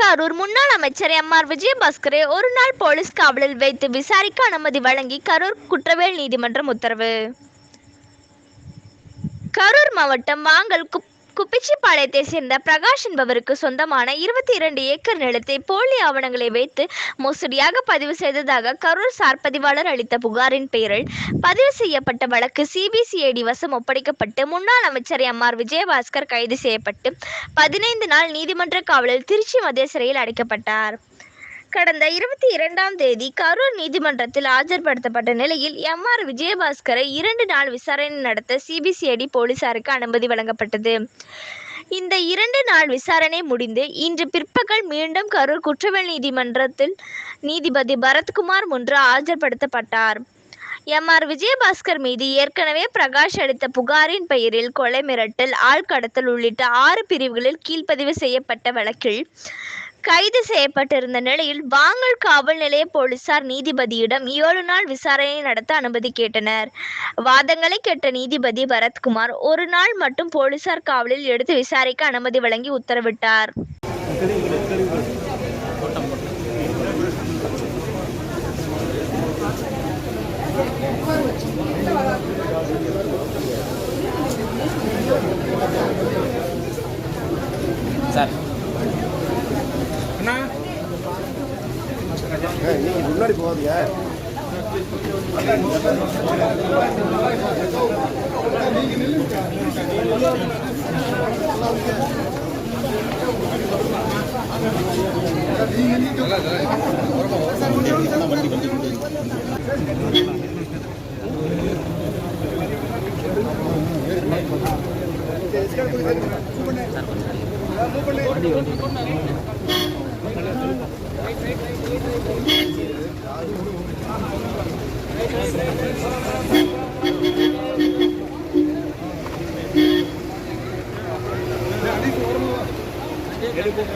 கரூர் முன்னாள் அமைச்சர் M R விஜயபாஸ்கரை ஒரு நாள் போலீஸ் காவலில் வைத்து விசாரிக்க அனுமதி வழங்கி கரூர் குற்றவியல் நீதிமன்றம் உத்தரவு. கரூர் மாவட்டம் வாங்கல் குப் பாளையத்தை சேர்ந்த பிரகாஷ் என்பவருக்கு சொந்தமான இருபத்தி இரண்டு ஏக்கர் நிலத்தை போலி ஆவணங்களை வைத்து மோசடியாக பதிவு செய்ததாக கரூர் சார் பதிவாளர் அளித்த புகாரின் பெயரில் பதிவு செய்யப்பட்ட வழக்கு சிபிசிஐடி வசம் ஒப்படைக்கப்பட்டு முன்னாள் அமைச்சர் எம் ஆர் விஜயபாஸ்கர் கைது செய்யப்பட்டு பதினைந்து நாள் நீதிமன்ற காவலில் திருச்சி மத்திய சிறையில் அடைக்கப்பட்டார். கடந்த இருபத்தி இரண்டாம் தேதி கரூர் நீதிமன்றத்தில் ஆஜர்படுத்தப்பட்ட நிலையில் எம் ஆர் விஜயபாஸ்கரை இரண்டு நாள் விசாரணை நடத்த சிபிசிஐடி போலீசாருக்கு அனுமதி வழங்கப்பட்டது. இந்த இரண்டு நாள் விசாரணை முடிந்து இன்று பிற்பகல் மீண்டும் கரூர் குற்றவியல் நீதிமன்றத்தில் நீதிபதி பரத்குமார் முன்று ஆஜர்படுத்தப்பட்டார். எம். ஆர். விஜயபாஸ்கர் மீது ஏற்கனவே பிரகாஷ் அளித்த புகாரின் பெயரில் கொலை மிரட்டல் ஆள்கடத்தல் உள்ளிட்ட ஆறு பிரிவுகளில் கீழ்ப்பதிவு செய்யப்பட்ட வழக்கில் கைது செய்யப்பட்டிருந்த நிலையில் வாங்கல் காவல் நிலைய போலீசார் நீதிபதியிடம் ஏழு நாள் விசாரணை நடத்த அனுமதி கேட்டனர். வாதங்களை கேட்ட நீதிபதி பரத்குமார் ஒரு நாள் மட்டும் போலீசார் காவலில் எடுத்து விசாரிக்க அனுமதி வழங்கி உத்தரவிட்டார். சார் நீங்கள் முன்னாடி போகாதீங்க மூவ் பண்ணு மூவ் பண்ணு ਜਿਹੜੀ ਕੋਲ